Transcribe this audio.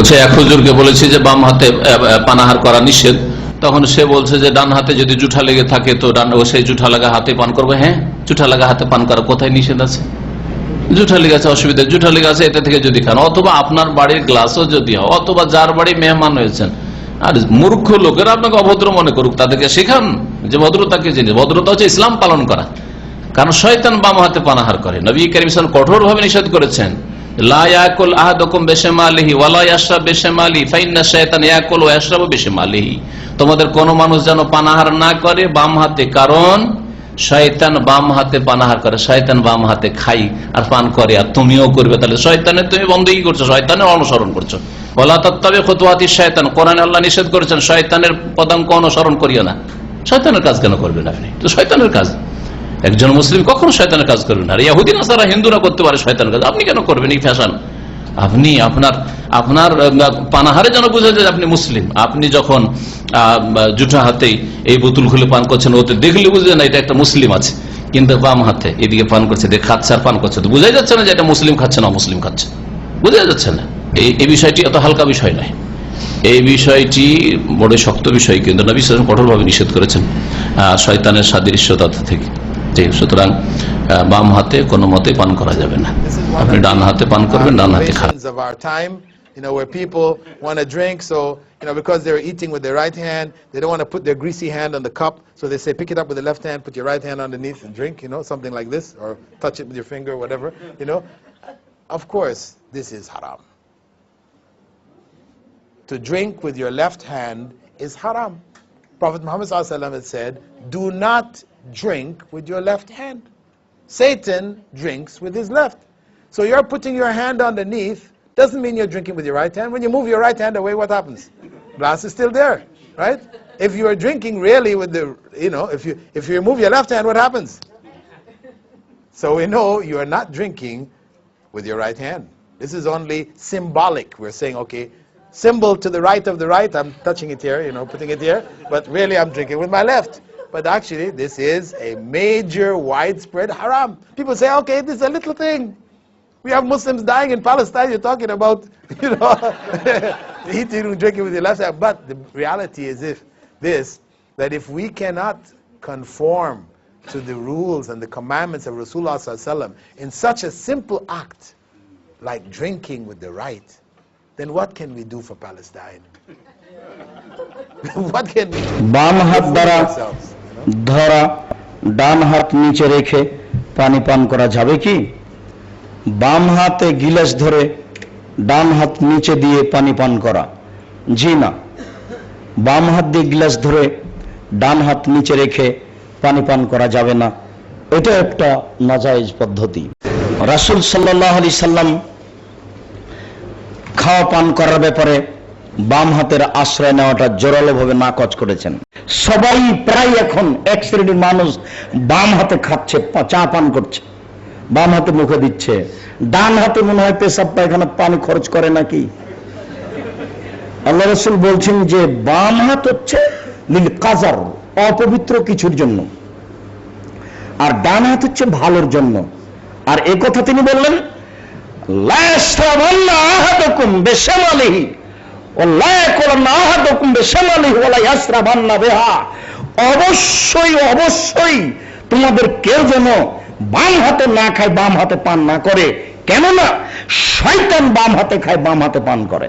বলছে, এক হুজুরকে বলেছি যে বাম হাতে পানাহার করা নিষেধ। তখন সে বলছে যে, ডান হাতে যদি জুঠা লেগে থাকে, তো ডান সেই জুঠা লাগা হাতে পান করবে। হ্যাঁ জুঠা লাগা হাতে পান করা কোথায় নিষেধ আছে? জুঠা লেগে আছে, অসুবিধা। জুঠা লেগে আছে, এতে থেকে যদি খান। অথবা আপনার বাড়ির গ্লাসও যদি হয়, অথবা যার বাড়ি মেহমান হয়েছেন আর মূর্খ লোকেরা আপনাকে অভদ্র মনে করুক, তাদেরকে শেখান যে ভদ্রতাকে জিনিস? ভদ্রতা হচ্ছে ইসলাম পালন করা। কারণ শয়তান বাম হাতে পানাহার করে। নবী করিম কঠোর ভাবে নিষেধ করেছেন। তোমাদের কোন মানুষ যেন পানাহার না করে, বাম হাতে কারণ, শয়তান বাম হাতে পানাহার করে, শয়তান বাম হাতে খাই আর পান করে, আর তুমিও করবে, তাহলে শয়তানের তুমি বন্ধই করছ, শয়তানের অনুসরণ করছ। কোরআন আল্লাহ নিষেধ করেছেন, শয়তানের পদাঙ্ক অনুসরণ করিও না। শয়তানের কাজ কেন করবেন আপনি? তো শয়তানের কাজ। একজন মুসলিম কখনো শয়তানের কাজ করবেন না। ইয়াহুদিন আসারা হিন্দুরা করতে পারে শয়তানের কাজ। আপনি কেন করবেন এই ফ্যাশন? আপনি আপনার আপনার পানাহারে যেন বোঝা যায় আপনি মুসলিম। আপনি যখন জুঠা হাতেই এই বোতল খুলে পান করছেন, ওতে দেখলে বুঝবে না, এটা একটা মুসলিম আছে। কিন্তু বাম হাতে এদিকে পান করছে খাচ্ছে আর পান করছে। তো বোঝাই যাচ্ছে না যে এটা মুসলিম খাচ্ছে না মুসলিম খাচ্ছে। বোঝা যাচ্ছে না। এই এই বিষয়টি এত হালকা বিষয় নয়। এই বিষয়টি বড় শক্ত বিষয়, কিন্তু নবী কঠোরভাবে নিষেধ করেছেন শয়তানের সাদৃশ্যতা থেকে। ঠিক সুতরাং আহ, বাম হাতে কোনো মতে পান করা যাবে না This is one আপনি of ডান হাতে পান the করবেন ডান হাতে খান innovations of our time, you know, where people want to drink, so, you know, because they're eating with their right hand, they don't want to put their greasy hand on the cup, so they say, pick it up with the left hand, put your right hand underneath and drink, you know, something like this, or touch it with your finger, whatever, you know. Of course, this is haram. To drink with your left hand is haram. Prophet Muhammad had said, do not drink with your left hand. Satan drinks with his left. So you're putting your hand underneath, doesn't mean you're drinking with your right hand. When you move your right hand away, what happens? Glass is still there, right? If you are drinking really with the, you know, if you, if you remove your left hand, what happens? So we know you are not drinking with your right hand. This is only symbolic. We're saying, okay, symbol to the right of the right, I'm touching it here, you know, putting it here, but really I'm drinking with my left. But actually, this is a major, widespread haram. People say, okay, this is a little thing. We have Muslims dying in Palestine, you're talking about, you know, eating and drinking with your left hand. But the reality is if this, that if we cannot conform to the rules and the commandments of Rasulullah in such a simple act, like drinking with the right, then what can we do for Palestine? what can we do? বাম হাত দ্বারা? ধরা ডান হাত নিচে রেখে পানি পান করা যাবে কি বাম হাতে গিলাস ধরে ডান হাত নিচে দিয়ে পানি পান করা জি না বাম হাত দিয়ে গিলাস ধরে ডান হাত নিচে রেখে পানি পান করা যাবে না এটা একটা নাজাইজ পদ্ধতি রাসুল সাল্লাহ আলি সাল্লাম খাওয়া পান করার ব্যাপারে বাম হাতের আশ্রয় নেওয়াটা জোরালোভাবে নাকচ করেছেন। সবাই প্রায় এখন এক শ্রেণির মানুষ বাম হাতে খাচ্ছে, চা পান করছে। বাম হাতে মুখে দিচ্ছে। ডান হাতে মনে হয় পেশাব পায়খানা পানি খরচ করে নাকি? আল্লাহ রসুল বলছেন যে বাম হাত হচ্ছে নীল কাজার, অপবিত্র কিছুর জন্য। আর ডান হাত হচ্ছে ভালোর জন্য। আর এ কথা তিনি বললেন অবশ্যই অবশ্যই তোমাদের কেউ যেন বাম হাতে না খায়, বাম হাতে পান না করে। কেননা, শয়তান বাম হাতে খায়, বাম হাতে পান করে।